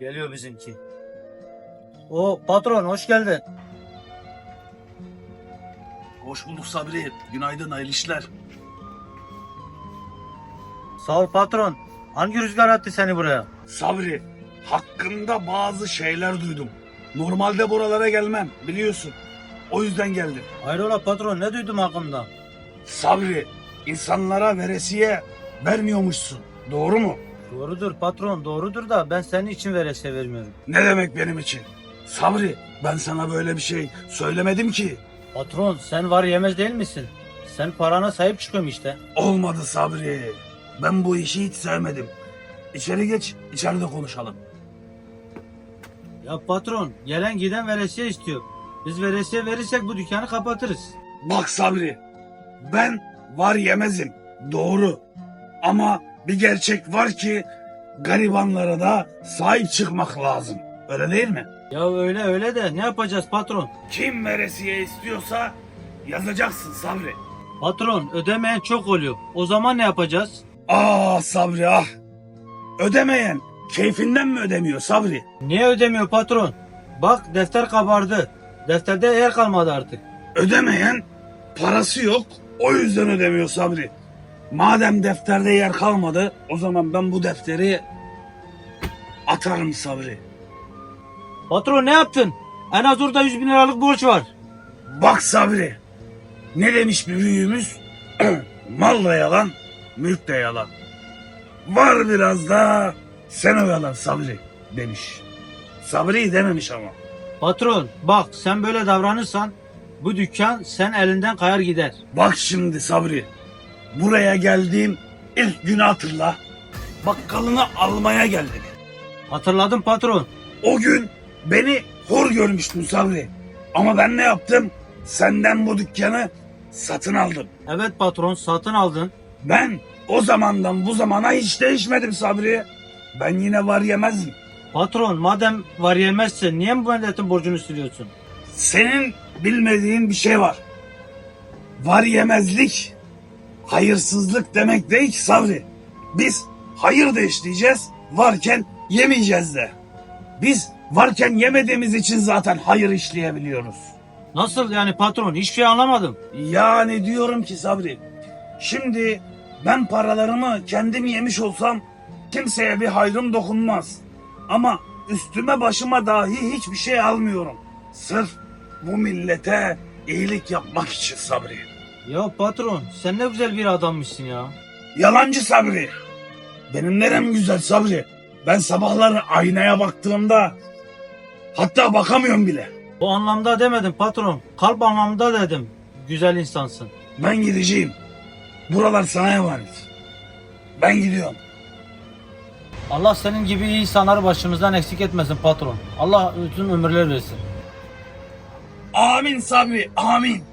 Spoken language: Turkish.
Geliyor bizimki. O patron hoş geldin. Hoş bulduk Sabri. Günaydın, hayırlı işler. Sağ ol patron. Hangi rüzgar attı seni buraya? Sabri, hakkında bazı şeyler duydum. Normalde buralara gelmem, biliyorsun. O yüzden geldim. Hayrola patron ne duydum hakkımda? Sabri, insanlara veresiye vermiyormuşsun. Doğru mu? Doğrudur patron doğrudur da ben senin için veresiye vermiyorum. Ne demek benim için? Sabri, ben sana böyle bir şey söylemedim ki. Patron sen var yemez değil misin? Sen parana sahip çıkıyorum işte. Olmadı Sabri. Ben bu işi hiç sevmedim. İçeri geç, içeride konuşalım. Ya patron gelen giden veresiye istiyor. Biz veresiye verirsek bu dükkanı kapatırız. Bak Sabri, ben var yemezim, doğru. Ama bir gerçek var ki garibanlara da sahip çıkmak lazım. Öyle değil mi? Ya öyle öyle de ne yapacağız patron? Kim veresiye istiyorsa yazacaksın Sabri. Patron ödemeyen çok oluyor. O zaman ne yapacağız? Ah Sabri ah. Ödemeyen keyfinden mi ödemiyor Sabri? Niye ödemiyor patron? Bak defter kabardı. Defterde yer kalmadı artık. Ödemeyen parası yok o yüzden ödemiyor Sabri. Madem defterde yer kalmadı o zaman ben bu defteri atarım Sabri. Patron ne yaptın? En az orada 100 bin liralık borç var. Bak Sabri. Ne demiş bir büyüğümüz? Mal da yalan, mülk de yalan. Var biraz da sen o yalan Sabri demiş. Sabri dememiş ama. Patron bak sen böyle davranırsan bu dükkan sen elinden kayar gider. Bak şimdi Sabri. Buraya geldiğim ilk günü hatırla. Bakkalını almaya geldik. Hatırladım patron. O gün beni hor görmüştün Sabri. Ama ben ne yaptım? Senden bu dükkanı satın aldım. Evet patron satın aldın. Ben o zamandan bu zamana hiç değişmedim Sabri. Ben yine var yemezdim. Patron madem var yemezsin niye bu milletin borcunu siliyorsun? Senin bilmediğin bir şey var. Var yemezlik, hayırsızlık demek değil ki Sabri. Biz hayır da işleyeceğiz, varken yemeyeceğiz de. Biz varken yemediğimiz için zaten hayır işleyebiliyoruz. Nasıl yani patron hiçbir şey anlamadım. Yani diyorum ki Sabri, şimdi ben paralarımı kendim yemiş olsam kimseye bir hayrım dokunmaz. Ama üstüme başıma dahi hiçbir şey almıyorum. Sırf bu millete iyilik yapmak için Sabri. Ya patron sen ne güzel bir adammışsın ya. Yalancı Sabri. Benim nerem güzel Sabri. Ben sabahları aynaya baktığımda hatta bakamıyorum bile. Bu anlamda demedim patron. Kalp anlamda dedim. Güzel insansın. Ben gideceğim. Buralar sana emanet. Ben gidiyorum. Allah senin gibi iyi insanları başımızdan eksik etmesin patron. Allah uzun ömürler versin. Amin Sabri, amin.